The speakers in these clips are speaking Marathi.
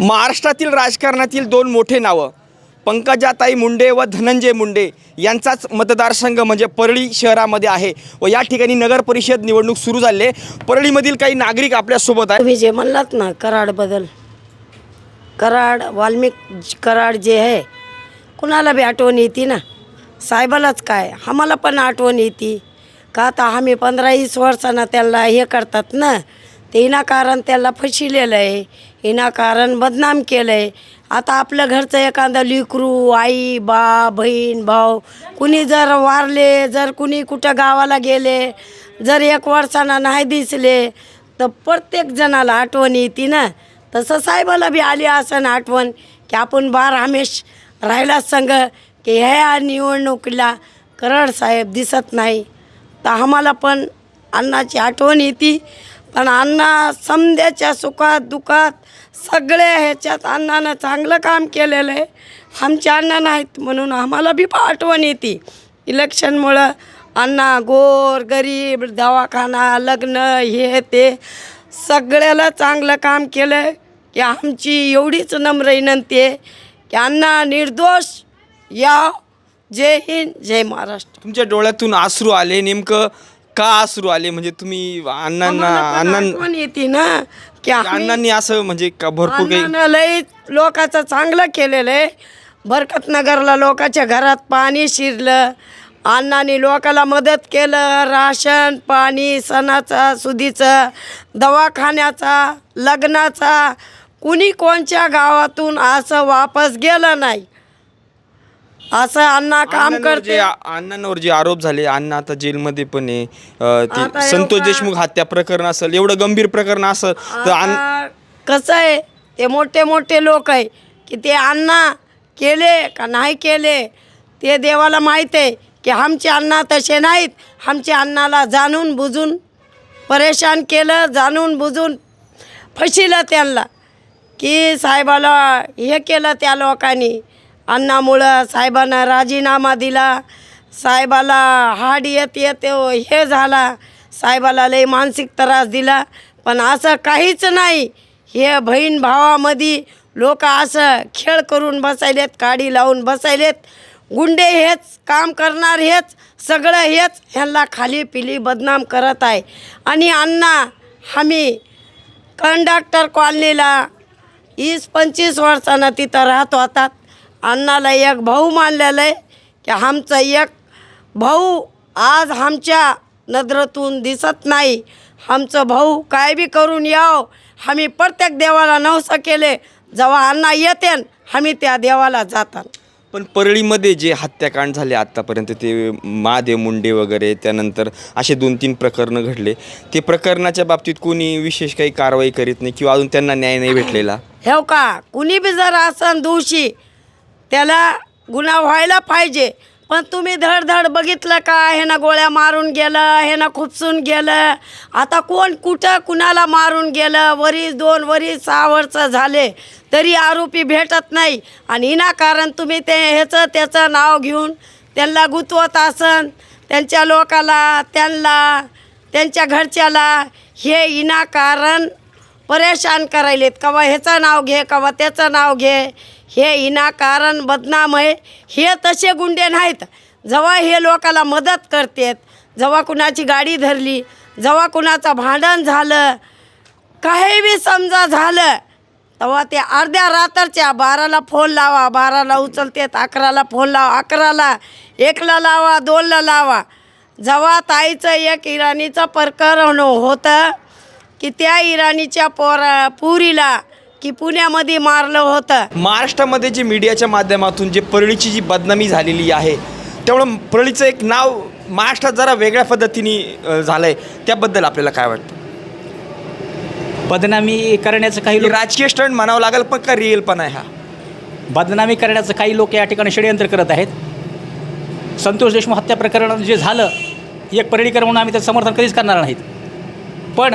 महाराष्ट्रातील राजकारणातील दोन मोठे नावं पंकजाताई मुंडे व धनंजय मुंडे यांचाच मतदारसंघ म्हणजे परळी शहरामध्ये आहे व या ठिकाणी नगर परिषद निवडणूक सुरू झाली आहे. परळीमधील काही नागरिक आपल्यासोबत आहे तुम्ही जे म्हणलात ना कराड बदल. कराड वाल्मिक कराड जे आहे कुणाला बी आठवण येते ना? साहेबालाच काय? आम्हाला पण आठवण येते. का आता आम्ही पंधरा वीस वर्षांना त्याला हे करतात ना? ते कारण त्याला फसिलेलं आहे. विनाकारण बदनाम केलं आहे आता आपलं घरचं एखादं लिकरू आई बा बहीण भाऊ कुणी जर वारले जर कुणी कुठं गावाला गेले जर एक वर्षांना नाही दिसले तर प्रत्येक जणाला आठवण येते ना. तसं साहेबाला बी आली असं आठवण की आपण बार हमेश राहिला संघ की ह्या निवडणुकीला कराड साहेब दिसत नाही. तर आम्हाला पण अन्नाची आठवण येते. पण अण्णा समध्याच्या सुखात दुखात सगळ्या ह्याच्यात अण्णानं चांगलं काम केलेलं आहे. आमच्या अण्णा नाहीत म्हणून आम्हाला बी आठवण येते. इलेक्शनमुळं अण्णा गोर गरीब दवाखाना लग्न हे ते सगळ्याला चांगलं काम केलं आहे की आमची एवढीच नम्र विनंती आहे की अण्णा निर्दोष या जय हिंद जय महाराष्ट्र. तुमच्या डोळ्यातून आसरू आले नेमकं का अश्रू आले? म्हणजे तुम्ही अण्णांना आम्हाला पण अण्णां आठवण येते ना की आम्ही अण्णांनी असं म्हणजे का भरपूर काही अण्णानं लई लोकाचं चांगलं केलेलं आहे. बरकतनगरला लोकांच्या घरात पाणी शिरलं. अण्णांनी लोकाला मदत केलं. राशन पाणी सणाचा सुदीचं दवाखान्याचा लग्नाचा. कुणी कोणच्या गावातून असं वापस गेलं नाही. असं अण्णा काम अण्णांवर करते. जे अण्णांवर जे आरोप झाले अण्णा आता जेलमध्ये पण आहे. अं, आता ते संतोष देशमुख हत्या प्रकरण असेल एवढं गंभीर प्रकरण असेल तर अण्णा आता कसं आहे ते मोठे मोठे लोक आहे की ते अण्णा केले का नाही केले ते देवाला माहीत आहे की आमचे अण्णा तसे नाहीत. आमच्या अण्णाला जाणून बुजून परेशान केलं जाणून बुजून फसिलं त्यांना की साहेबाला हे केलं त्या लोकांनी. अण्णामुळं साहेबांना राजीनामा दिला. साहेबाला हाड येत येत हे झाला. साहेबाला लई मानसिक त्रास दिला. पण असं काहीच नाही. हे बहीण भावामध्ये लोक असं खेळ करून बसायलेत काडी लावून बसायलेत. गुंडे हेच काम करणार हेच सगळं हेच ह्यांना खाली पिली बदनाम करत आहे. आणि अण्णा आम्ही कंडक्टर कॉलनीला वीस पंचवीस वर्षानं तिथं राहत होतात. अण्णाला एक भाऊ मानलेलं आहे की आमचा एक भाऊ आज आमच्या नजरेतून दिसत नाही. आमचं भाऊ काय बी करून याव आम्ही प्रत्येक देवाला नवसं केले जेव्हा अण्णा येते आम्ही त्या देवाला जातात. पण परळीमध्ये जे हत्याकांड झाले आत्तापर्यंत ते महादेव मुंडे वगैरे त्यानंतर असे दोन तीन प्रकरणं घडले. ते प्रकरणाच्या बाबतीत कोणी विशेष काही कारवाई करीत नाही किंवा अजून त्यांना न्याय नाही भेटलेला? हेव का? कुणी बी जर असन दोषी त्याला गुन्हा व्हायला पाहिजे. पण तुम्ही धडधड बघितलं का? हे ना गोळ्या मारून गेलं हे ना खुपसून गेलं. आता कोण कुठं कुणाला मारून गेलं? वरीस दोन वरीस सहा वर्ष झाले तरी आरोपी भेटत नाही. आणि विनाकारण तुम्ही ते ह्याचं त्याचं नाव घेऊन त्यांना गुंतवत असन. त्यांच्या लोकाला त्यांना त्यांच्या घरच्याला हे विनाकारण परेशान करायलेत. कवा ह्याचं नाव घे कवा त्याचं नाव घे. हे विनाकारण बदनाम आहे हे तसे गुंडे नाहीत. जेव्हा हे लोकाला मदत करतात जेव्हा कुणाची गाडी धरली जेव्हा कुणाचं भांडण झालं काही बी समजा झालं तेव्हा ते अर्ध्या रात्रच्या बाराला फोन लावा बाराला उचलतेत अकराला फोन लावा अकराला एकला लावा दोनला लावा. जेव्हा ताईचं एक इराणीचं प्रकरण होतं की त्या इराणीच्या पोरा पुरीला की पुण्यामध्ये मारलं होतं. महाराष्ट्रामध्ये जे मीडियाच्या माध्यमातून जे परळीची जी बदनामी झालेली आहे त्यामुळं परळीचं एक नाव महाराष्ट्रात जरा वेगळ्या पद्धतीने झालं आहे त्याबद्दल आपल्याला काय वाटतं? बदनामी करण्याचं काही लोक राजकीय स्टंट म्हणावं लागेल पण का रिअल पण आहे हा. बदनामी करण्याचं काही लोक या ठिकाणी षडयंत्र करत आहेत. संतोष देशमुख हत्या प्रकरण जे झालं एक परळीकर म्हणून आम्ही त्याचं समर्थन कधीच करणार नाहीत. पण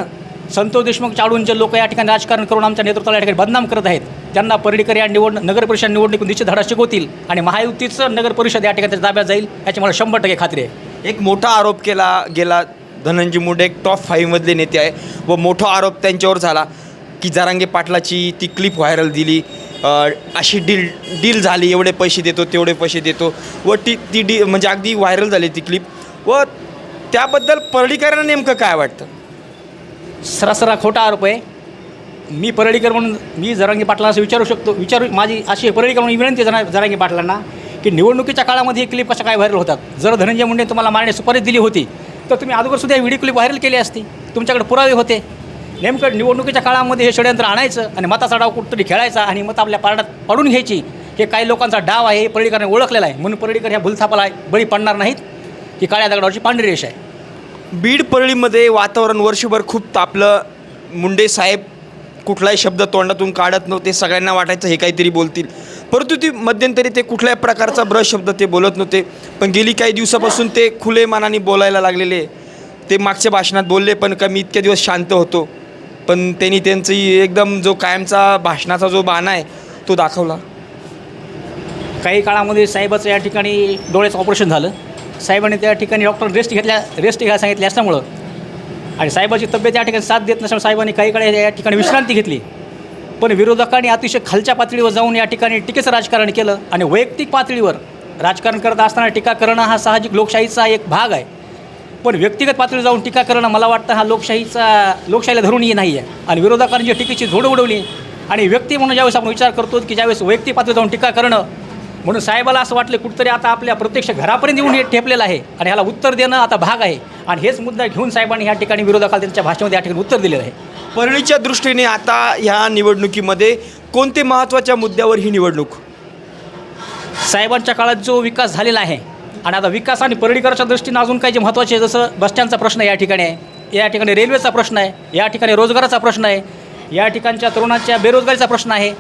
संतोष देशमुख चाळूंचे लोक या ठिकाणी राजकारण करून आमच्या नेतृत्वाला या ठिकाणी बदनाम करत आहेत. त्यांना परळीकर या निवड नगर परिषद निवडणुकीत निश्चित धडा शिकवतील आणि महायुतीचं नगर परिषद या ठिकाणी ताब्यात जाईल याची मला शंभर टक्के खात्री आहे. एक मोठा आरोप केला गेला धनंजय मुंडे एक टॉप फाईव्हमधले नेते आहे. व मोठा आरोप त्यांच्यावर झाला की जारांगे पाटलाची ती क्लिप व्हायरल दिली. अशी डील डील झाली एवढे पैसे देतो तेवढे पैसे देतो. व ती ती डी म्हणजे अगदी व्हायरल झाली ती क्लिप व त्याबद्दल परळीकरांना नेमकं काय वाटतं? सरासरा खोटा आरोप आहे. मी परळीकर म्हणून मी जरांगी पाटलांना असं विचारू शकतो. विचारू माझी अशी परळीकर म्हणून विनंती जरा जना जरांगी पाटलांना की निवडणुकीच्या काळामध्ये हे क्लिप कशा काय व्हायरल होतात? जर धनंजय मुंडे तुम्हाला मारण्याची सुपारी दिली होती तर तुम्ही अगोदर सुद्धा व्हिडिओ क्लिप व्हायरल केली असती. तुमच्याकडे पुरावे होते. नेमकं निवडणुकीच्या काळामध्ये हे षडयंत्र आणायचं आणि मताचा डाव कुठतरी खेळायचा आणि मत आपल्या पारडात पाडून घ्यायची हे काही लोकांचा डाव आहे हे परळीकरांनी ओळखलेला आहे. म्हणून परळीकर ह्या भुलथापाला बळी पडणार नाहीत ही काळ्या दगडावरची पांढरी रेष आहे. बीड परळीमध्ये वातावरण वर्षभर खूप तापलं. मुंडे साहेब कुठलाही शब्द तोंडातून काढत नव्हते सगळ्यांना वाटायचं हे काहीतरी बोलतील. परंतु ती मध्यंतरी ते कुठल्याही प्रकारचा ब्रश शब्द ते बोलत नव्हते. पण गेली काही दिवसापासून ते खुले मनाने बोलायला लागलेले. ते मागच्या भाषणात बोलले पण कमी इतक्या इतके दिवस शांत होतो. पण त्यांनी त्यांची एकदम जो कायमचा भाषणाचा जो बाणा आहे तो दाखवला. काही काळामध्ये साहेबाचं या ठिकाणी डोळ्याचं ऑपरेशन झालं. साहेबांनी त्या ठिकाणी डॉक्टर रेस्ट घेतल्या रेस्ट घ्यायला सांगितले असल्यामुळं. आणि साहेबाची तब्येत या ठिकाणी साथ देत नसल्यामुळे साहेबांनी काही काळ या ठिकाणी विश्रांती घेतली. पण विरोधकांनी अतिशय खालच्या पातळीवर जाऊन या ठिकाणी टीकेचं राजकारण केलं आणि वैयक्तिक पातळीवर राजकारण करत असताना टीका करणं हा साहजिक लोकशाहीचा एक भाग आहे. पण व्यक्तिगत पातळीवर जाऊन टीका करणं मला वाटतं हा लोकशाहीचा लोकशाहीला धरून ये नाही आहे आणि विरोधकांनी जी टीकेची झोड उडवली आणि व्यक्ती म्हणून ज्यावेळेस आपण विचार करतो की ज्यावेळेस वैयक्तिक पातळीवर जाऊन टीका करणं म्हणून साहेबाला असं वाटलं कुठंतरी आता आपल्या प्रत्यक्ष घरापर्यंत येऊन हे ठेपलेलं आहे आणि ह्याला उत्तर देणं आता भाग आहे. आणि हेच मुद्दा घेऊन साहेबांनी ह्या ठिकाणी विरोधकाला त्यांच्या भाषणामध्ये या ठिकाणी उत्तर दिलेलं आहे. परळीच्या दृष्टीने आता ह्या निवडणुकीमध्ये कोणते महत्त्वाच्या मुद्द्यावर ही निवडणूक? साहेबांच्या काळात जो विकास झालेला आहे आणि आता विकास आणि परळीकराच्या दृष्टीनं अजून काही जे महत्त्वाचे आहे जसं बसस्टँडचा प्रश्न या ठिकाणी आहे या ठिकाणी रेल्वेचा प्रश्न आहे या ठिकाणी रोजगाराचा प्रश्न आहे या ठिकाणच्या तरुणांच्या बेरोजगारीचा प्रश्न आहे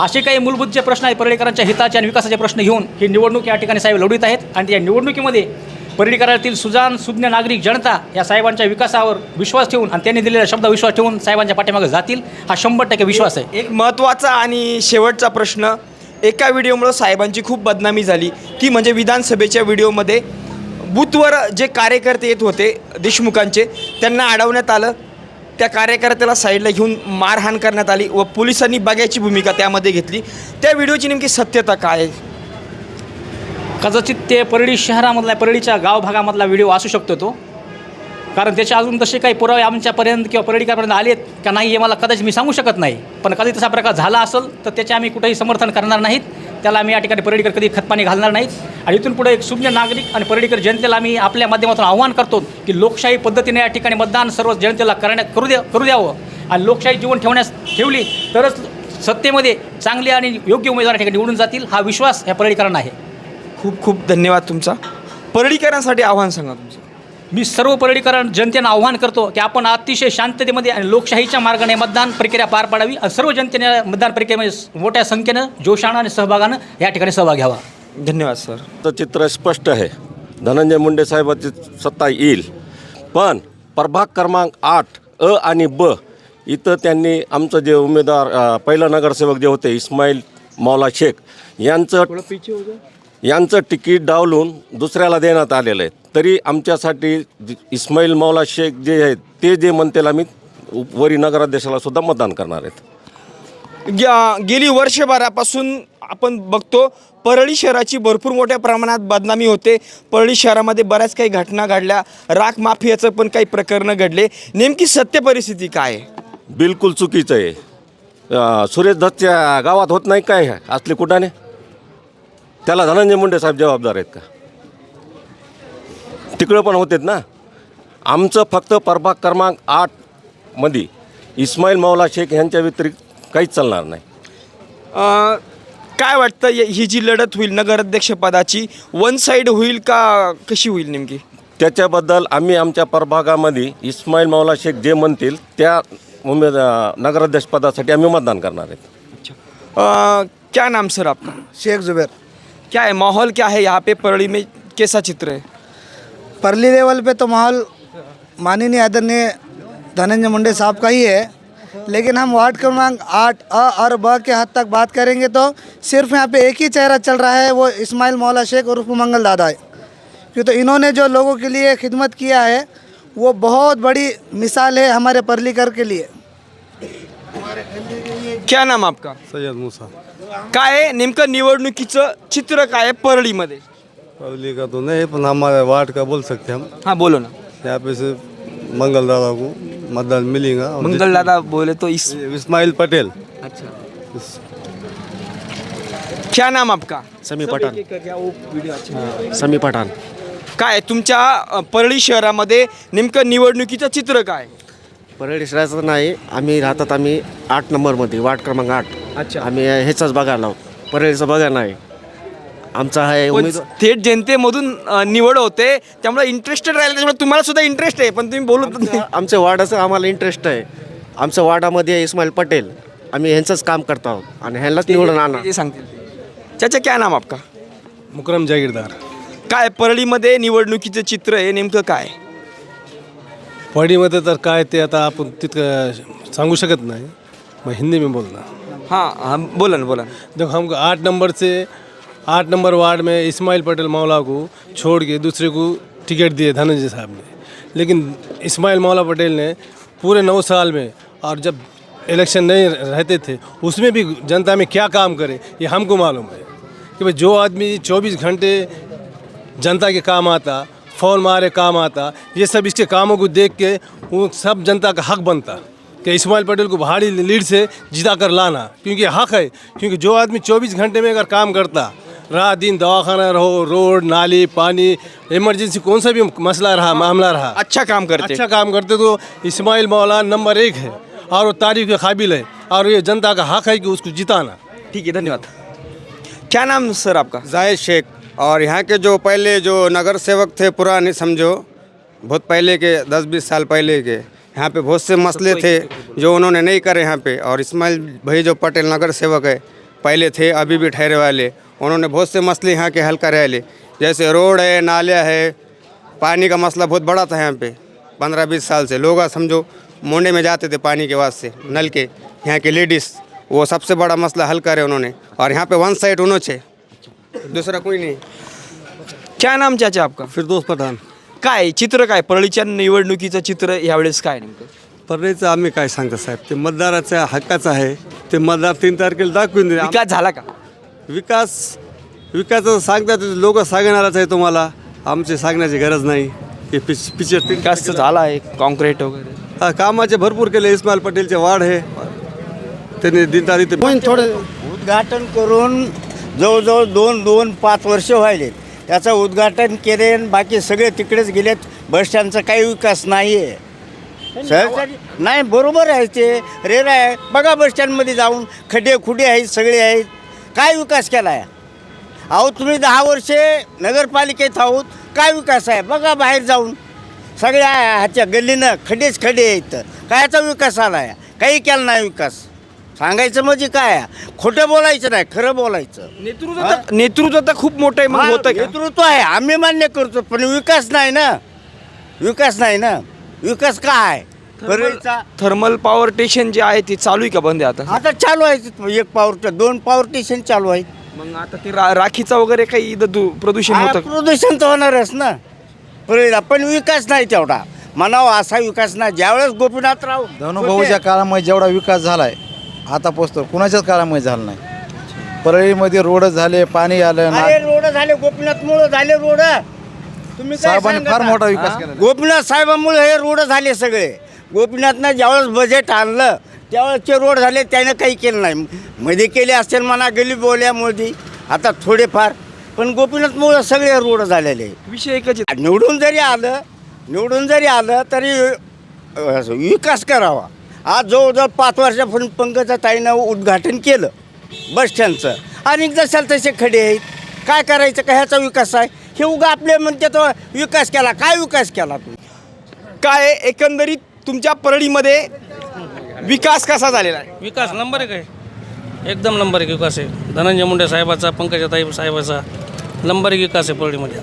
असे काही मूलभूत जे प्रश्न आहेत परळीकरांच्या हिताचे आणि विकासाचे प्रश्न घेऊन ही निवडणूक या ठिकाणी साहेब लढवित आहेत. आणि त्या निवडणुकीमध्ये परळीकरातील सुजान सुज्ञ नागरिक जनता या साहेबांच्या विकासावर विश्वास ठेवून आणि त्यांनी दिलेल्या शब्द विश्वास ठेवून साहेबांच्या पाठीमागे जातील हा शंभर टक्के विश्वास आहे. एक महत्त्वाचा आणि शेवटचा प्रश्न एका व्हिडिओमुळं साहेबांची खूप बदनामी झाली. ती म्हणजे विधानसभेच्या व्हिडिओमध्ये बूथवर जे कार्यकर्ते येत होते देशमुखांचे त्यांना अडवण्यात आलं. त्या कार्यकर्त्याला साईडला घेऊन मारहाण करण्यात आली व पोलिसांनी बघायची भूमिका त्यामध्ये घेतली. त्या व्हिडिओची नेमकी सत्यता काय कदाचित ते परळी शहरामधला परळीच्या गाव भागामधला व्हिडिओ असू शकतो तो. कारण त्याचे अजून तसे काही पुरावे आमच्यापर्यंत किंवा परळीकरापर्यंत आलेत का नाही हे मला कदाचित मी सांगू शकत नाही. पण कधी तसा प्रकार झाला असेल तर त्याचे आम्ही कुठेही समर्थन करणार नाहीत. त्याला आम्ही या ठिकाणी परळीकर कधी खतपाणी घालणार नाहीत. आणि इथून पुढे एक शून्य नागरिक आणि परळीकर जनतेला आम्ही आपल्या माध्यमातून आव्हान करतो की लोकशाही पद्धतीने या ठिकाणी मतदान सर्व जनतेला करण्यात करू द्या करू द्यावं. आणि लोकशाही जीवन ठेवण्यास ठेवली तरच सत्तेमध्ये चांगले आणि योग्य उमेदवार या ठिकाणी निवडून जातील हा विश्वास या परळीकरांना आहे. खूप खूप धन्यवाद तुमचा. परळीकरांसाठी आव्हान सांगा तुमचं. मी सर्व परळीकरण जनतेनं आव्हान करतो की आपण अतिशय शांततेमध्ये आणि लोकशाहीच्या मार्गाने मतदान प्रक्रिया पार पाडावी. आणि सर्व जनतेने मतदान प्रक्रियेमध्ये मोठ्या संख्येनं जोशानं आणि सहभागानं या ठिकाणी सहभाग घ्यावा. धन्यवाद सर. तर चित्र स्पष्ट आहे. धनंजय मुंडे साहेबाची सत्ता येईल. पण प्रभाग क्रमांक आठ अ आणि ब इथं त्यांनी आमचं जे उमेदवार पहिला नगरसेवक जे होते इस्माईल मौला शेख यांचं यांचं तिकीट डावलून दुसऱ्याला देण्यात आलेलं आहे. तरी आमच्यासाठी इस्माईल मौला शेख जे आहेत ते जे म्हणतील आम्ही वरी नगराध्यक्षाला सुद्धा मतदान करणार आहेत. गे- गेली वर्षभरापासून आपण बघतो परळी शहराची भरपूर मोठ्या प्रमाणात बदनामी होते. परळी शहरामध्ये बऱ्याच काही घटना घडल्या. राख माफियाचं पण काही प्रकरणं घडले. नेमकी सत्य परिस्थिती काय आहे? बिलकुल चुकीचं आहे. सुरेश दत्तच्या गावात होत नाही काय? असले कुठाने? त्याला धनंजय मुंडे साहेब जबाबदार आहेत का? तिकडं पण होतेत ना? आमचं फक्त प्रभाग क्रमांक आठमध्ये इस्माईल मौला शेख यांच्या व्यतिरिक्त काहीच चालणार नाही. अं, काय वाटतं य- ही जी लढत होईल नगराध्यक्षपदाची वन साईड होईल का कशी होईल नेमकी? त्याच्याबद्दल आम्ही आमच्या प्रभागामध्ये इस्माईल मौला शेख जे म्हणतील त्या उमेद नगराध्यक्षपदासाठी आम्ही मतदान करणार आहेत. अं, क्या नाम सर आपका? शेख जुबैर. क्या है, माहौल क्या है यहाँ पे परळी में? कैसा चित्र है? परली लेवल पे तो माहौल माननीय आदरणीय धनंजय मुंडे साहब का ही है, लेकिन हम वार्ड क्रमांक आठ अ और ब के हद तक बात करेंगे तो सिर्फ़ यहाँ पे एक ही चेहरा चल रहा है, वो इस्माइल मौला शेख उर्फ़ मंगल दादा है। क्यों तो इन्होंने जो लोगों के लिए खिदमत किया है, वो बहुत बड़ी मिसाल है हमारे परलीकर के लिए। क्या नाम आपका? सैयद मूसा। काय आहे नेमकं निवडणुकीचं चित्र काय आहे परळीमध्ये? पब्लिक का तो नहीं पर हमारे वार्ड का बोल सकते हैं हम? हाँ बोलो ना. यहाँ पे से मंगल दादा को मतदान मिलेगा। और मंगल दादा बोले तो इस इस्माइल पटेल। अच्छा। क्या नाम आपका? समी पठाण समी पठाण काय तुमच्या अ, परळी शहरामध्ये नेमकं निवडणुकीचं चित्र काय परळी शहराचं नाही आम्ही राहतात आम्ही आठ नंबरमध्ये वार्ड क्रमांक आठ. अच्छा. आम्ही ह्याचाच बघायला आहोत परळीचं बघा नाही. आमचा आहे पण थेट जनतेमधून अ, निवड होते त्यामुळे इंटरेस्टेड राहिलं त्यामुळे तुम्हाला सुद्धा इंटरेस्ट आहे पण तुम्ही बोलत नाही आमच्या वार्डाचं आम्हाला इंटरेस्ट आहे. आमच्या वार्डामध्ये इस्माईल पटेल आम्ही ह्यांचंच काम करत आहोत आणि ह्यांनाच निवडून आणा सांगतील. चाचा क्या नाम आपका? मुकरम जागीरदार. काय परळीमध्ये निवडणुकीचं चित्र आहे नेमकं काय? पडीमध्ये तर काय ते आता आपण तितकं सांगू शकत नाही. मैं हिंदी में बोलना हाँ हम बोला ना बोला देखो हम आठ नंबर से आठ नंबर वार्ड में इस्माइल पटेल मौला को छोड़ के दूसरे को टिकट दिए धनंजय साहब ने। लेकिन इस्माइल मौला पटेल ने पूरे नौ साल में और जब इलेक्शन नहीं रहते थे उसमें भी जनता में क्या काम करे ये हमको मालूम है। कि भाई जो आदमी 24 घंटे जनता के काम आता फ़ोन मारे काम आता ये सब इसके कामों को देख के वो सब जनता का हक बनता कि इस्माइल पटेल को भारी लीड से जिता कर लाना क्योंकि हक है क्योंकि जो आदमी 24 घंटे में अगर काम करता रात दिन दवाखाना रहो रोड नाली पानी इमरजेंसी कौन सा भी मसला रहा मामला रहा। अच्छा काम करते। अच्छा काम करते तो इस्माइल मौलान नंबर एक है और वो तारीफ़ के काबिल है और ये जनता का हक है कि उसको जिताना। ठीक है धन्यवाद। क्या नाम सर आपका? जायद शेख। और यहाँ के जो पहले जो नगर सेवक थे पुराने समझो बहुत पहले के दस बीस साल पहले के यहाँ पे बहुत से मसले थे जो उन्होंने नहीं करे यहाँ पे। और इस्माइल भाई जो पटेल नगर सेवक है पहले थे अभी भी ठहरे वाले उन्होंने बहुत से मसले यहाँ के हल करे ले जैसे रोड है नालिया है पानी का मसला बहुत बड़ा था यहाँ पे पंद्रह बीस साल से। लोग समझो मुंडे में जाते थे पानी के वास्ते नल के यहाँ के लेडीज़ वो सबसे बड़ा मसला हल करे उन्होंने। और यहाँ पे वन साइड उन्होंने दूसरा कोई नहीं. क्या नाम चाचा आपका? फिरदोस पठाण. काय चित्र काय? परळीच्या निवडणुकीचं चित्र यावेळेस काय नेमकं? परळीचं आम्ही काय सांगतो साहेब? ते मतदाराच्या हक्काचं आहे. ते मतदार तीन तारखेला दाखवून दिले विकास झाला का? विकास विकासाचं सांगतात लोक सांगणारच आहे तुम्हाला. आमचे सांगण्याची गरज नाही. हे पिच पिक्चर तीन विकास तर झाला आहे कॉन्क्रीट वगैरे. हा, कामाचे भरपूर केले. इस्माईल पटेलचे वाढ आहे. त्यांनी दिनदार इथे उद्घाटन करून जवळजवळ दोन दोन पाच वर्ष व्हायले. त्याचं उद्घाटन केले आणि बाकी सगळे तिकडेच गेलेत. बसस्टँडचा काही विकास नाही आहे सहकारी नाही बरोबर आहे ते. रेर आहे. बघा बसस्टँडमध्ये जाऊन खड्डे खुडे आहेत सगळे आहेत. काय विकास केला आहे अहो तुम्ही दहा वर्षे नगरपालिकेत आहोत. काय विकास आहे? बघा बाहेर जाऊन. सगळ्या ह्याच्या गल्लीनं खड्डेच खड्डे आहेत. कायचा विकास आला आहे काही केला नाही विकास. सांगायचं म्हणजे काय? आहे? खोटं बोलायचं नाही खरं बोलायचं. नेतृत्व तर- नेतृत्व तर खूप मोठं आहे मग होतं का? नेतृत्व आहे आम्ही मान्य करतो पण विकास नाही ना? विकास नाही ना? विकास काय? परळीचा थर्मल पॉवर स्टेशन जे आहे ते चालू आहे का बंद आहे आता? आता चालू आहे एक पॉवर दोन पॉवर स्टेशन चालू आहेत. मग आता ते रा- राखीचा वगैरे काही इथं दु- प्रदूषण हा, होतं का? प्रदूषण तर होणारच ना. परळीला पण विकास नाही तेवढा. म्हणावा असा विकास नाही. ज्यावेळेस गोपीनाथ राव धनुभाऊच्या काळामध्ये जेवढा विकास झाला आहे आता पोचतो कुणाच्याच काळामध्ये झाला नाही परळीमध्ये रोड झाले पाणी आलं ना अरे रोड झाले गोपीनाथ मुळे झाले रोड तुम्ही काय साहेबांनी सांगता? फार मोठा विकास? केला. गोपीनाथ साहेबांमुळे हे रोड झाले सगळे गोपीनाथनं ज्यावेळेस बजेट आणलं त्यावेळेसचे रोड झाले त्यानं काही केलं नाही मध्ये केले असेल म्हणा गली बोल्यामुळे आता थोडेफार पण गोपीनाथमुळे सगळे रोड झालेले आहे. विषय एकच आहे. निवडून जरी आलं निवडून जरी आलं तरी अ, विकास करावा आज जवळजवळ पाच वर्षापूर्वी पंकजा ताईनं उद्घाटन केलं बसस्टँडचं आणि जशाल तसे खडे आहेत. काय करायचं? का ह्याचा विकास आहे? हे उगा आपले म्हणते तो विकास केला. काय विकास केला तू? काय आहे, एकंदरीत तुमच्या परळीमध्ये विकास कसा झालेला आहे? विकास नंबर एक आहे. एकदम नंबर एक विकास आहे. धनंजय मुंडे साहेबाचा पंकजाताई साहेबाचा नंबर एक विकास आहे परळीमध्ये.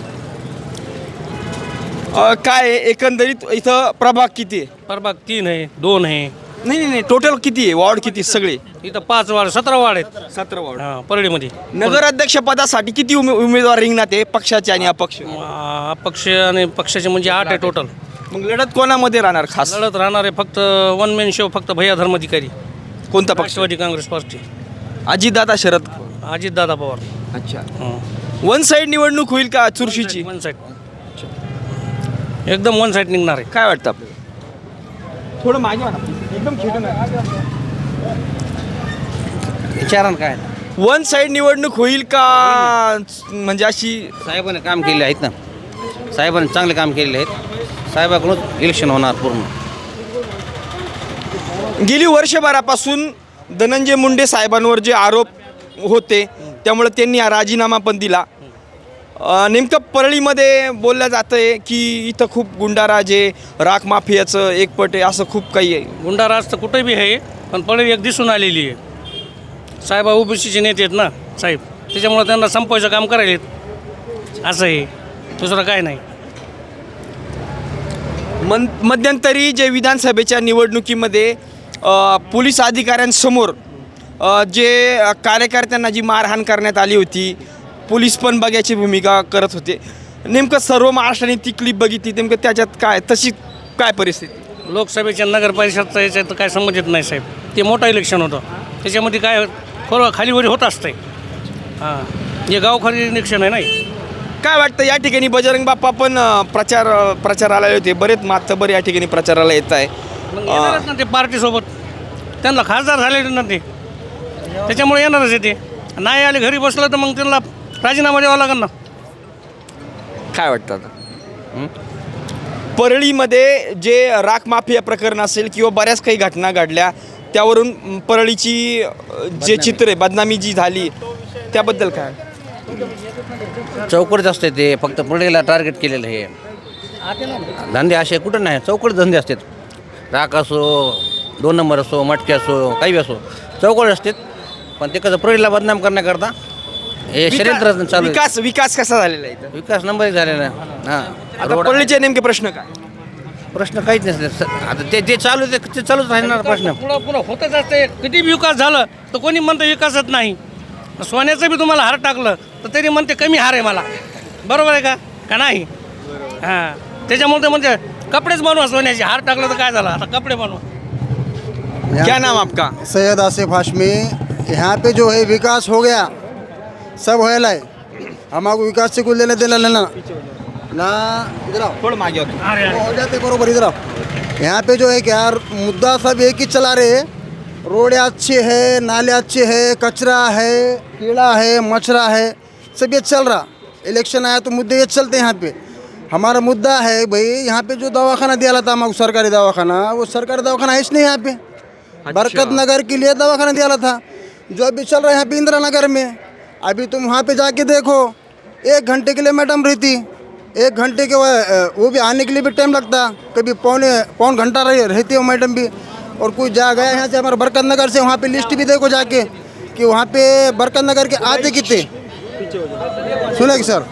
अ, काय आहे, एकंदरीत इथं प्रभाग किती आहे? प्रभाग तीन आहे दोन आहे. नाही नाही नाही. टोटल किती आहे? वॉर्ड किती? सगळे? इथं पाच वार्ड सतरा वार्ड आहेत. सतरा वॉर्ड हां परळीमध्ये नगराध्यक्ष पदासाठी किती उमे उमेदवार रिंगणात आहे? पक्षाचे आणि अपक्ष? आ, अपक्ष आणि पक्षाचे म्हणजे आठ आहे टोटल मग लढत कोणामध्ये राहणार खास? लढत राहणारे फक्त वन मॅन शो फक्त भैया धर्माधिकारी कोणता पक्ष? राष्ट्रवादी काँग्रेस पार्टी. अजितदादा शरद. अजितदादा पवार. अच्छा. हं. वन साईड निवडणूक होईल का चुरशीची? वन साईड एकदम वन साईड निघणार आहे. काय वाटतं आपल्याला? थोडं मागे म्हणा please. एकदम खेटून विचारा काय. वन साईड निवडणूक होईल का? म्हणजे अशी साहेबांनी काम केले आहेत ना. साहेबांनी चांगले काम केलेले आहेत. साहेबाकडूनच इलेक्शन होणार पूर्ण. गेली वर्षभरापासून धनंजय मुंडे साहेबांवर जे आरोप होते त्यामुळे त्यांनी हा राजीनामा पण दिला. नेमकं परळीमध्ये बोललं जातं आहे की इथं खूप गुंडाराज आहे राख माफियाचं एकपट आहे असं खूप काही आहे. गुंडाराज तर कुठे बी आहे पण पडवी एक दिसून आलेली आहे. साहेब ओबीसीचे नेते आहेत ना साहेब. त्याच्यामुळे त्यांना संपवायचं काम करायलेत असं आहे. दुसरं काय नाही. मन मध्यंतरी जे विधानसभेच्या निवडणुकीमध्ये पोलीस अधिकाऱ्यांसमोर जे कार्यकर्त्यांना जी मारहाण करण्यात आली होती पोलीस पण बघायची भूमिका करत होते. नेमकं सर्व महाराष्ट्राने ती क्लिप बघितली नेमकं त्याच्यात काय तशी काय परिस्थिती? लोकसभेच्या नगर परिषदचं याच्यात काय संबंधित नाही साहेब. ते मोठं इलेक्शन होतं. त्याच्यामध्ये काय थोडं खालीवरी होत असतंय. हां. हे गावखाली इलेक्शन आहे नाही? काय वाटतं या ठिकाणी बजरंग बाप्पा पण प्रचार प्रचाराला आले होते बरेच मातबर या ठिकाणी प्रचाराला येत आहे. मग येणारच ना ते पार्टीसोबत. त्यांना खासदार झाले ना ते. त्याच्यामुळे येणारच आहे ते. नाही आले घरी बसलं तर मग त्यांना राजीनामा द्यावा लागेल ना. काय वाटतं आता? परळीमध्ये जे राख माफिया प्रकरण असेल किंवा बऱ्याच काही घटना घडल्या त्यावरून परळीची अ, जे चित्र आहे बदनामी जी झाली त्याबद्दल काय? चौकट असते ते फक्त पुढेला टार्गेट केलेलं हे धंदे असे कुठं नाही चौकट धंदे असतात. राख असो दोन नंबर असो मटके असो काही बी असो चौकट असतात. पण ते कसं पुढेला बदनाम करण्याकरता हे षडयंत्र चालू आहे. विकास विकास कसा झालेला आहे इथं? विकास नंबर एक झालेला आहे. हां. आता रोड नेमके प्रश्न काय? प्रश्न काहीच नसते स- आता ते जे चालू आहे ते- ते चालूच राहणार प्रश्न. पुढं पुढं होतच असते. किती बी विकास झालं तर कोणी म्हणतं विकासच नाही. सोन्याचं बी तुम्हाला हार टाकलं तर तरी म्हणते कमी हार आहे मला. बरोबर आहे का? का नाही? हां. त्याच्यामुळे ते म्हणते कपडेच बनवा सोन्याचे. हार टाकलं तर काय झालं? आता कपडे बनवा. क्या नाम आपका? सैयद आसिफ हाशमी यहाँ पे जो है विकास हो गया। सब होएला है हमारे विकास से कुछ लेना देना लेना। ना इधर आओ। थोडं मागे. हो जाते बरोबर इधर आओ। यहाँ पे जो है क्या मुद्दा सब एक ही चला रहे रोड अच्छे है नाले अच्छे है कचरा है कीड़ा है मछरा है सब ये चल रहा। इलेक्शन आया तो मुद्दे ये चलते हैं यहाँ पे। हमारा मुद्दा है भाई यहाँ पे जो दवाखाना दिया था हमारे सरकारी दवाखाना वो सरकारी दवाखाना है नहीं यहाँ पे। अच्छा। बरकत नगर के लिए दवाखाना दिया था। जो अभी चल रहा है यहाँ पे इंदिरा नगर में। अभी तुम वहाँ पे जाके देखो। एक घंटे के लिए मैडम रहती। एक घंटे के वो भी आने के लिए भी टाइम लगता। कभी पौने, पौन घंटा रही, रहती है मैडम भी। और कोई जा गया यहाँ से हमारे बरकत नगर से, वहाँ पे लिस्ट भी देखो जाके कि वहाँ पे बरकत नगर के आते कितने। सुना कि सर?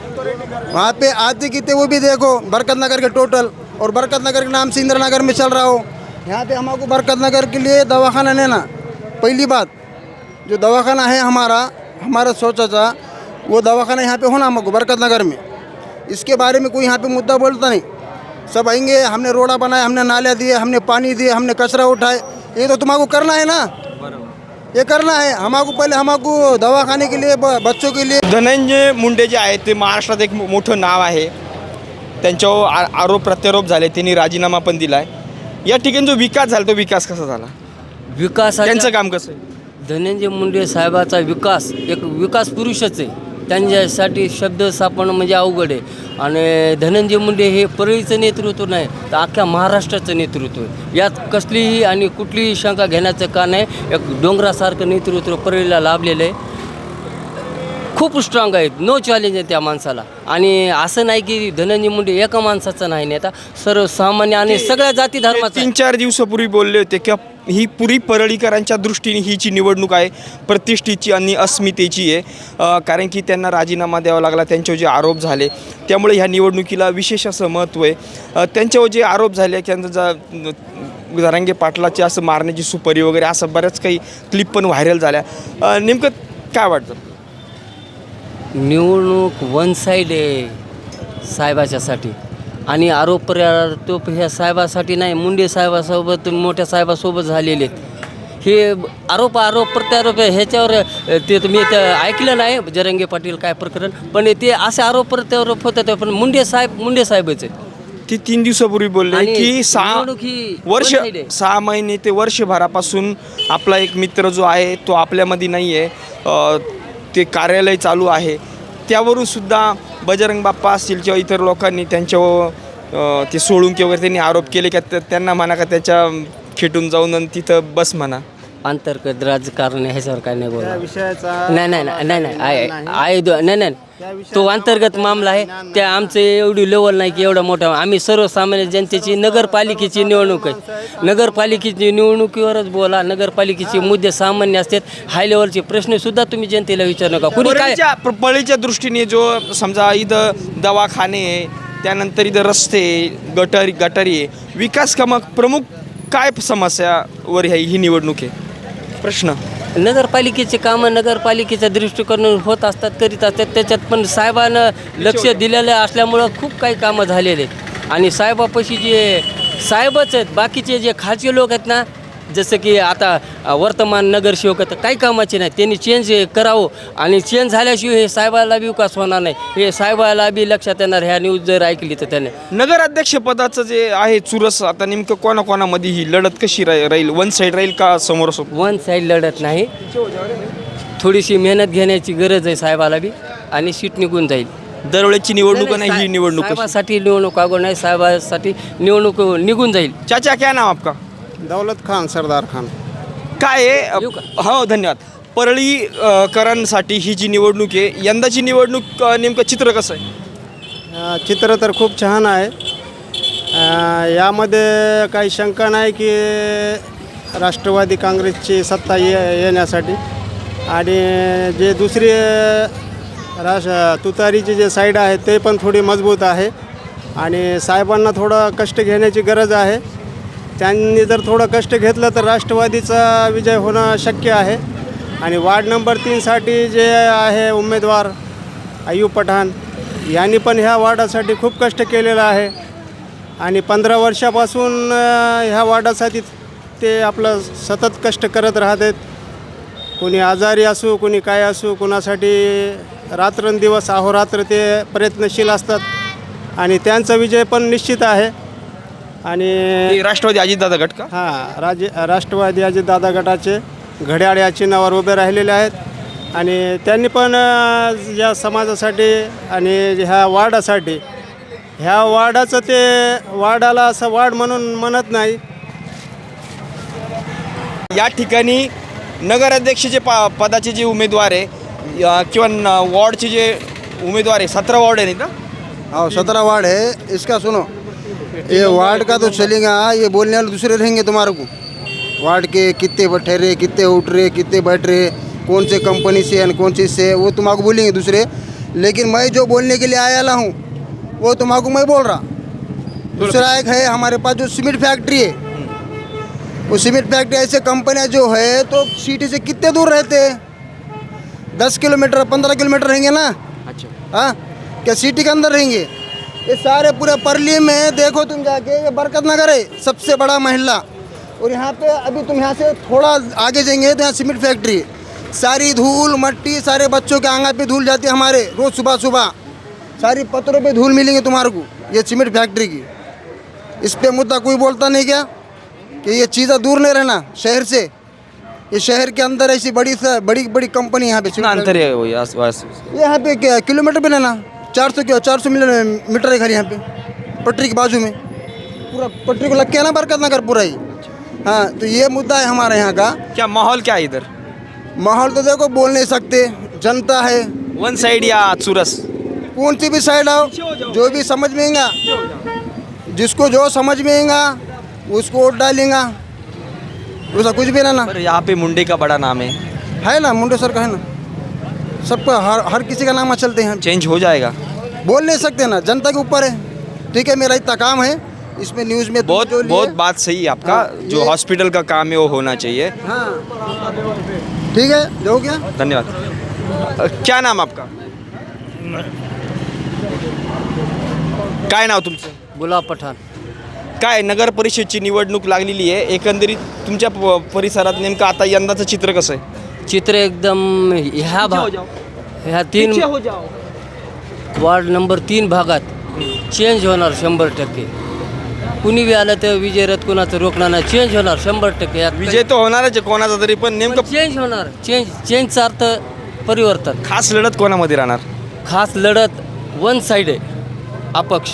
वहाँ पे आते कितने वो भी देखो, बरकत नगर के टोटल और बरकत नगर के नाम से इंदिरा नगर में चल रहा हो। यहाँ पे हमको बरकत नगर के लिए दवाखाना लेना। पहली बात, जो दवाखाना है हमारा हमारा सोचा था वो दवाखाना यहाँ पे होना हमको बरकत नगर में। इसके बारे में कोई यहाँ पे मुद्दा बोलता नहीं। सब आएंगे हमने रोड़ा बनाया हमने नाले दिए हमने पानी दिए हमने कचरा उठाए ये तो तुम्हारा करना है ना? ये करना है। हमको पहले हमको दवाखाने के लिए ब- बच्चों के लिए। धनंजय मुंडे जे आहेत ते महाराष्ट्रात एक मोठं नाव आहे. त्यांच्यावर आ- आरोप प्रत्यारोप झाले त्यांनी राजीनामा पण दिला आहे या ठिकाणी जो विकास झाला तो विकास कसा झाला? विकासाच्या त्यांचं काम कसं आहे? धनंजय मुंडे साहेबाचा विकास एक विकास पुरुषच आहे. त्यांच्यासाठी शब्द सापडणं म्हणजे अवघड आहे. आणि धनंजय मुंडे हे परळीचं नेतृत्व नाही तर अख्ख्या महाराष्ट्राचं नेतृत्व आहे. यात कसलीही आणि कुठलीही शंका घेण्याचं का नाही एक डोंगरासारखं नेतृत्व परळीला लाभलेलं आहे. खूप स्ट्रॉंग आहेत नो चॅलेंज आहे त्या माणसाला. आणि असं नाही की धनंजय मुंडे एका माणसाचं नाही नेता सर्वसामान्य आणि सगळ्या जाती धर्माचा तीन चार दिवसापूर्वी बोलले होते की ही पुरी परळीकरांच्या दृष्टीने ही जी निवडणूक आहे प्रतिष्ठेची आणि अस्मितेची आहे कारण की त्यांना राजीनामा द्यावा लागला त्यांच्यावर जे आरोप झाले त्यामुळे ह्या निवडणुकीला विशेष असं महत्त्व आहे. त्यांच्यावर जे आरोप झाले त्यांचं जा जरांगे पाटलाचे असं मारण्याची सुपारी वगैरे असं बऱ्याच काही क्लिप पण व्हायरल झाल्या. नेमकं काय वाटतं? निवडणूक वन साईड आहे साहेबाच्यासाठी. आणि आरोप प्रत्यारोप ह्या साहेबासाठी नाही मुंडे साहेबासोबत मोठ्या साहेबासोबत झालेले आहेत हे आरोप आरोप प्रत्यारोप. ह्याच्यावर ते तुम्ही ते ऐकलं नाही जरंगे पाटील काय प्रकरण पण ते असे आरोप प्रत्यारोप होतात पण मुंडे साहेब मुंडे साहेबच आहेत ती तीन दिवसापूर्वी बोलले की सहा वर्ष. सहा महिने ते वर्षभरापासून आपला एक मित्र जो आहे तो आपल्यामध्ये नाही आहे ते कार्यालय चालू आहे त्यावरून सुद्धा बजरंग बाप्पा असतील किंवा इतर लोकांनी त्यांच्यावर ते सोळुंके वगैरे त्यांनी आरोप केले का त्यांना म्हणा का त्याच्या खेटून जाऊन आणि तिथं बस म्हणा. अंतर्गत राजकारण ह्याच्यावर काय नाही बोला विषयाचा नाही नाही नाही नाही नाही आहे आहे दो- नाही नाही. तो अंतर्गत मामला आहे. त्या आमचं एवढी लेवल नाही की एवढा मोठा आम्ही सर्वसामान्य जनतेची नगरपालिकेची निवडणूक आहे. नगरपालिकेची निवडणुकीवरच बोला. नगरपालिकेचे मुद्दे सामान्य असतात. हाय लेवलचे प्रश्नसुद्धा तुम्ही जनतेला विचारू नका. कुणी काय पळीच्या दृष्टीने जो समजा इथं दवाखाने आहे त्यानंतर इथं रस्ते गटारी गटारी आहे. विकास कामं प्रमुख काय समस्यावर ह्या ही निवडणूक आहे? प्रश्न. नगरपालिकेचे कामं नगरपालिकेच्या दृष्टिकोनातून होत असतात करीत असतात. त्याच्यात पण साहेबानं लक्ष दिलेलं असल्यामुळं खूप काही कामं झालेले आहेत. आणि साहेबापाशी जे साहेबच आहेत बाकीचे जे खालचे लोक आहेत ना जसं की आता वर्तमान नगरसेवक आहेत काही कामाचे नाही. त्यांनी चेंज करावं आणि चेंज झाल्याशिवाय हे साहेबाला बी विकास होणार नाही. हे साहेबाला बी लक्षात येणार ह्या न्यूज जर ऐकली तर त्याने. नगराध्यक्षपदाचं जे आहे चुरस आता नेमकं कोणाकोणामध्ये ही लढत कशी राही- राहील? वन साईड राहील का समोर वन साईड लढत नाही. थोडीशी मेहनत घेण्याची गरज आहे साहेबाला बी आणि सीट निघून जाईल. दरवेळेची निवडणूक नाही ही निवडणूक कशी? साहेबासाठी निवडणूक अगो नाही साहेबासाठी निवडणूक निघून जाईल. चाचा क्या नाम आपका? दौलत खान सरदार खान. काय आहे? हो धन्यवाद. परळी अ, करणसाठी ही जी निवडणूक आहे यंदाची निवडणूक अ, नेमकं चित्र कसं आहे? चित्र तर खूप छान आहे. अ, यामध्ये काही शंका नाही की राष्ट्रवादी काँग्रेसची सत्ता ये येण्यासाठी. आणि जे दुसरी राष तुतारीची जे साईड आहे ते पण थोडी मजबूत आहे. आणि साहेबांना थोडं कष्ट घेण्याची गरज आहे. त्यांनी जर थोडं कष्ट घेतलं तर राष्ट्रवादीचा विजय होणं शक्य आहे. आणि वार्ड नंबर तीनसाठी जे आहे उमेदवार आयू पठाण यांनी पण ह्या वार्डासाठी खूप कष्ट केलेलं आहे. आणि पंधरा वर्षापासून ह्या वार्डासाठी ते आपलं सतत कष्ट करत राहतात. कोणी आजारी असू कोणी काय असू कोणासाठी रात्रंदिवस अहोरात्र ते प्रयत्नशील असतात. आणि त्यांचा विजय पण निश्चित आहे. आणि हे राष्ट्रवादी अजितदादा गट का? हां राज राष्ट्रवादी अजितदादा गटाचे घड्याळ या चिन्हावर उभे राहिलेले आहेत. आणि त्यांनी पण अ, या समाजासाठी आणि ह्या वार्डासाठी ह्या वार्डाचं ते वार्डाला असं वार्ड म्हणून म्हणत नाही. या ठिकाणी नगराध्यक्षचे पा पदाचे जे उमेदवार आहे या- किंवा न- वॉर्डचे जे उमेदवार आहे सतरा वॉर्ड आहे नाही का? हाँ सत्रह वार्ड है इसका सुनो. ये वार्ड का तो चलेगा ये बोलने वाले दूसरे रहेंगे तुम्हारे को। वार्ड के कितने बैठे रहे कितने उठ रहे कितने बैठ रहे कौन से कंपनी से और कौन चीज़ से वो तुम्हारे बोलेंगे दूसरे। लेकिन मैं जो बोलने के लिए आया हूँ वो तुम्हारे मैं बोल रहा। दूसरा एक है हमारे पास जो सीमेंट फैक्ट्री है वो सीमेंट फैक्ट्री ऐसे कंपनियाँ जो है तो सिटी से कितने दूर रहते हैं? दस किलोमीटर पंद्रह किलोमीटर रहेंगे ना? अच्छा। हाँ क्या सिटी के अंदर रहेंगे? ये सारे पूरे परली में देखो तुम जाके ये बरकत नगर है सबसे बड़ा महिला। और यहाँ पे अभी तुम यहाँ से थोड़ा आगे जाएँगे तो यहाँ सीमेंट फैक्ट्री। सारी धूल मट्टी सारे बच्चों के आँगन पे धूल जाती है हमारे रोज़ सुबह सुबह। सारी पत्थरों पे धूल मिलेंगे तुम्हारे को ये सीमेंट फैक्ट्री की। इस पर मुद्दा कोई बोलता नहीं क्या? कि ये चीज़ें दूर नहीं रहना शहर से। ये शहर के अंदर ऐसी बड़ी सा बड़ी बड़ी कंपनी यहाँ पे कितना अंतर है वो यहाँ पे क्या किलोमीटर पे लेना चार सौ क्या चार सौ मीटर है घर यहाँ पे पटरी के बाजू में। पूरा पटरी को लग के ना बरकत नगर पूरा ही। हाँ तो ये मुद्दा है हमारे यहाँ का। क्या माहौल क्या है इधर? माहौल तो देखो बोल नहीं सकते जनता है। वन साइड या चुरस कौन सी भी साइड आओ जो भी समझ में आएगा। जिसको जो समझ में आएगा उसको वोट डालेगा। उसका कुछ भी ना ना। यहाँ पे मुंडे का बड़ा नाम है। है ना मुंडे सर का है ना। सबका हर हर किसी का नाम चलते हैं। चेंज हो जाएगा। बोल नहीं सकते ना जनता के ऊपर है। ठीक है मेरा इतना काम है। इसमें न्यूज़ में बहुत बहुत बात सही है आपका। हाँ, जो हॉस्पिटल का काम है वो होना चाहिए। हाँ। ठीक है जो हो गया। धन्यवाद। क्या नाम आपका? काय नाव तुमचं? गुलाब पठाण। काय नगर परिषदची निवडणूक लागलेली आहे. एकंदरीत तुमच्या परिसरात नेमकं आता यंदाचं चित्र कसं आहे? चित्र एकदम ह्या भाग ह्या तीन वार्ड नंबर तीन भागात चेंज होणार शंभर टक्के. कुणी बी आलं तर विजय रथ कुणाचं रोखणार नाही. चेंज होणार शंभर टक्के. यात विजय तर होणारच आहे कोणाचा तरी पण नेमकं चेंज होणार. चेंज चेंजचा अर्थ परिवर्तन. खास लढत कोणामध्ये राहणार? खास लढत वन साईड आहे. अपक्ष.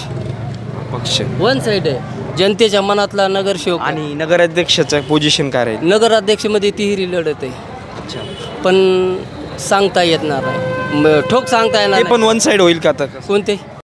पक्ष वन साईड आहे. जनतेच्या मनातला नगरसेवक. आणि नगराध्यक्षाचं पोझिशन काय राहील? नगराध्यक्षमध्ये तिहेरी लढत आहे. पण सांगता येत नाही. ठोक सांगता येणार ते नाही. पण वन साइड होईल का आता? कोणते?